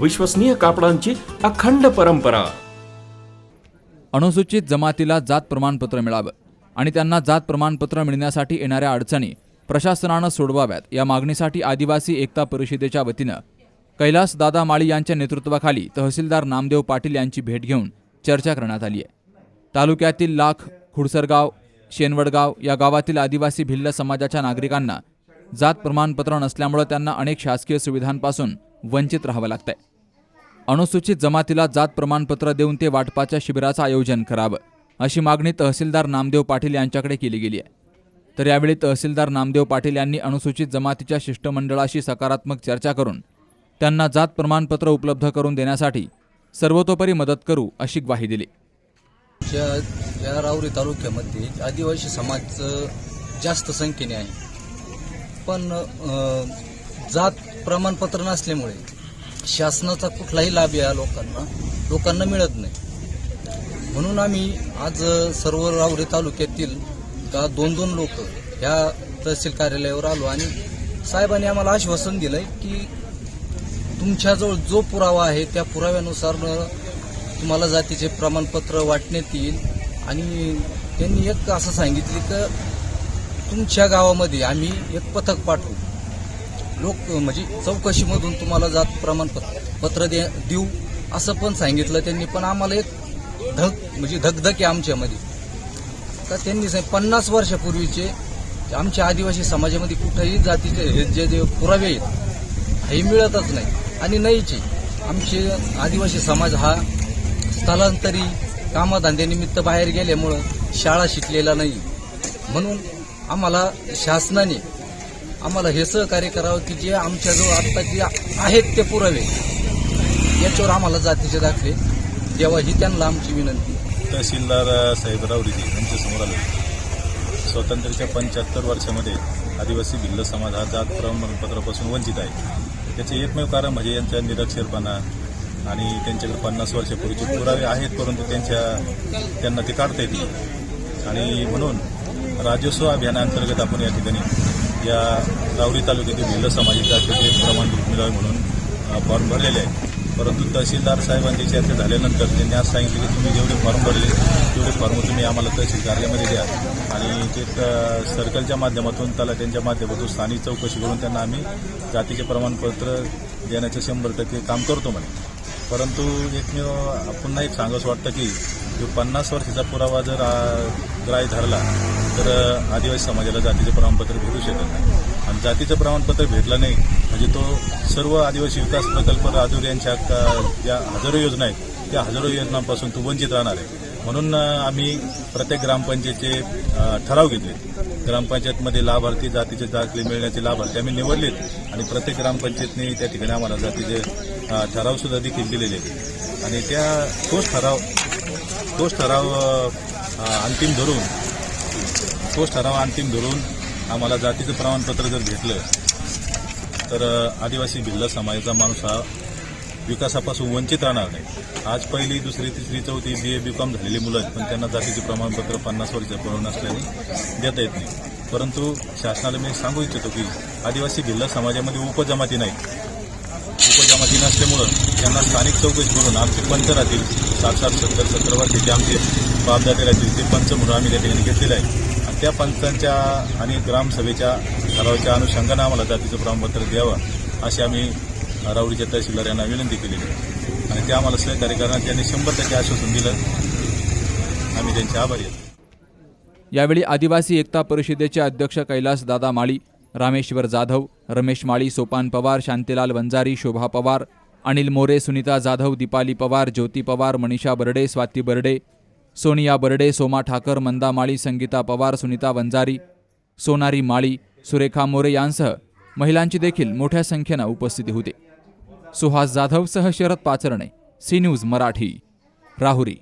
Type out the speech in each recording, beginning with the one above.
विश्वसनीय कापडांची अखंड परंपरा. अनुसूचित जमातीला जात प्रमाणपत्र मिळावं आणि त्यांना जात प्रमाणपत्र मिळण्यासाठी येणाऱ्या अडचणी प्रशासनानं सोडवाव्यात या मागणीसाठी आदिवासी एकता परिषदेच्या वतीनं कैलास दादा माळी यांच्या नेतृत्वाखाली तहसीलदार नामदेव पाटील यांची भेट घेऊन चर्चा करण्यात आली आहे. तालुक्यातील लाख खुडसरगाव शेनवडगाव या गावातील आदिवासी भिल्ल समाजाच्या नागरिकांना जात प्रमाणपत्र नसल्यामुळे त्यांना अनेक शासकीय सुविधांपासून वंचित राहावं लागतंय. अनुसूचित जमातीला जात प्रमाणपत्र देऊन ते वाटपाच्या शिबिराचं आयोजन करावं अशी मागणी तहसीलदार नामदेव पाटील यांच्याकडे केली गेली आहे. तर यावेळी तहसीलदार नामदेव पाटील यांनी अनुसूचित जमातीच्या शिष्टमंडळाशी सकारात्मक चर्चा करून त्यांना जात प्रमाणपत्र उपलब्ध करून देण्यासाठी सर्वतोपरी मदत करू अशी ग्वाही दिली. या तालुक्यामध्ये आदिवासी समाज जास्त संख्येने आहे. पण जात प्रमाणपत्र नसल्यामुळे शासनाचा कुठलाही लाभ या लोकांना लोकांना मिळत नाही. म्हणून आम्ही आज सर्व रावरी तालुक्यातील का दोन दोन लोक ह्या तहसील कार्यालयावर आलो आणि साहेबांनी आम्हाला आश्वासन दिलंय की तुमच्याजवळ जो पुरावा आहे त्या पुराव्यानुसार तुम्हाला जातीचे प्रमाणपत्र वाटण्यात येईल. आणि त्यांनी एक असं सांगितले की तुमच्या गावामध्ये आम्ही एक पथक पाठवू. लोक म्हणजे चौकशीमधून तुम्हाला जात प्रमाणपत्र पत्र दे देऊ असं पण सांगितलं त्यांनी. पण आम्हाला एक धग म्हणजे धगधग आहे आमच्यामध्ये. तर त्यांनी सांग पन्नास वर्षापूर्वीचे आमच्या आदिवासी समाजामध्ये कुठेही जातीचे हे जे जे पुरावे आहेत हे मिळतच नाही आणि नाहीचे आमचे आदिवासी समाज हा स्थलांतरी कामधंद्यानिमित्त बाहेर गेल्यामुळं शाळा शिकलेला नाही. म्हणून आम्हाला शासनाने आम्हाला हे सहकार्य करावं की जे आमच्याजवळ आत्ता जे आहेत ते पुरावे याच्यावर आम्हाला जातीचे दाखले द्यावा ही त्यांना आमची विनंती तहसीलदार साहेब रावरीजी यांच्यासमोर आले. स्वातंत्र्याच्या पंच्याहत्तर वर्षामध्ये आदिवासी भिल्ल समाज हा जात प्रमाणपत्रापासून वंचित आहे. त्याचे एकमेव कारण म्हणजे यांचा निरक्षरपणा आणि त्यांच्याकडे पन्नास वर्षापूर्वीचे पुरावे आहेत परंतु त्यांच्या त्यांना ते काढता येतील आणि म्हणून राजस्व अभियानाअंतर्गत आपण या ठिकाणी या रावरी तालुक्यातील भिल्ल समाजाच्या त्याचे प्रमाणपत्र मिळावे म्हणून फॉर्म भरलेले आहे परंतु तहसीलदार साहेबांची चर्चा झाल्यानंतर त्यांनी आज सांगितले की तुम्ही जेवढे फॉर्म भरले तेवढे फॉर्म तुम्ही आम्हाला तहसील कार्यालयामध्ये द्या. आणि ते सर्कलच्या माध्यमातून त्याला त्यांच्या माध्यमातून स्थानिक चौकशी करून त्यांना आम्ही जातीचे प्रमाणपत्र देण्याचं शंभर टक्के काम करतो म्हणे. परंतु एकमेव पुन्हा एक सांगावंसं वाटतं की जो पन्नास वर्षाचा पुरावा जर ग्राय धरला तर आदिवासी समाजाला जातीचे प्रमाणपत्र भेटू शकत नाही. आणि जातीचं प्रमाणपत्र भेटलं नाही म्हणजे तो सर्व आदिवासी विकास प्रकल्प राजूर यांच्या ज्या हजारो योजना आहेत त्या हजारो योजनांपासून तो वंचित राहणार आहे. म्हणून आम्ही प्रत्येक ग्रामपंचायतीचे ठराव घेतले. ग्रामपंचायतमध्ये लाभार्थी जातीचे दाखले मिळण्याचे लाभार्थी आम्ही निवडलेत. आणि प्रत्येक ग्रामपंचायतने त्या ठिकाणी आम्हाला जातीचे ठरावसुद्धा ठराव सुद्धा देखील दिलेले आहेत. आणि त्या तोच ठराव तोच ठराव अंतिम धरून तोच ठराव अंतिम धरून आम्हाला जातीचं प्रमाणपत्र जर भेटलं तर आदिवासी भिल्ल समाजाचा माणूस हा विकासापासून वंचित राहणार नाही. आज पहिली दुसरी तिसरी चौथी बी ए बी कॉम झालेली मुलं आहेत पण त्यांना जातीचे प्रमाणपत्र पन्नास वर्षापूर्वी नसल्याने देता येत नाही. परंतु शासनाला मी सांगू इच्छितो की आदिवासी भिल्ल समाजामध्ये उपजमाती नाही उपजमाती नसल्यामुळं त्यांना स्थानिक चौकशी म्हणून आमचे पंच राहतील सात सात सत्तर सत्तर वर्षाचे आमचे बापदादे राहतील ते पंच म्हणून आम्ही त्या ठिकाणी घेतलेले आहे. आणि त्या पंचांच्या आणि ग्रामसभेच्या ठरावाच्या अनुषंगानं आम्हाला जातीचं प्रमाणपत्र द्यावं अशी आम्ही रावडीच्या तहसीलदार यांना विनंती केलेली आहे. आणि ते आम्हाला सहकार्य करणार त्यांनी शंभर टक्के आश्वासन दिलं. आम्ही त्यांचे आभारी आहेत. यावेळी आदिवासी एकता परिषदेचे अध्यक्ष कैलास दादा माळी रामेश्वर जाधव रमेश माळी सोपान पवार शांतीलाल वंजारी शोभा पवार अनिल मोरे सुनीता जाधव दीपाली पवार ज्योती पवार मनीषा बर्डे स्वाती बर्डे सोनिया बर्डे सोमा ठाकर मंदा माळी संगीता पवार सुनीता वंजारी सोनारी माळी सुरेखा मोरे यांसह महिलांची देखील मोठ्या संख्येनं उपस्थिती होती. सुहास जाधवसह शरद पाचरणे सी न्यूज मराठी राहुरी.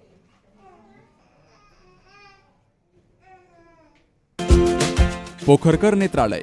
पोखरकर नेत्रालय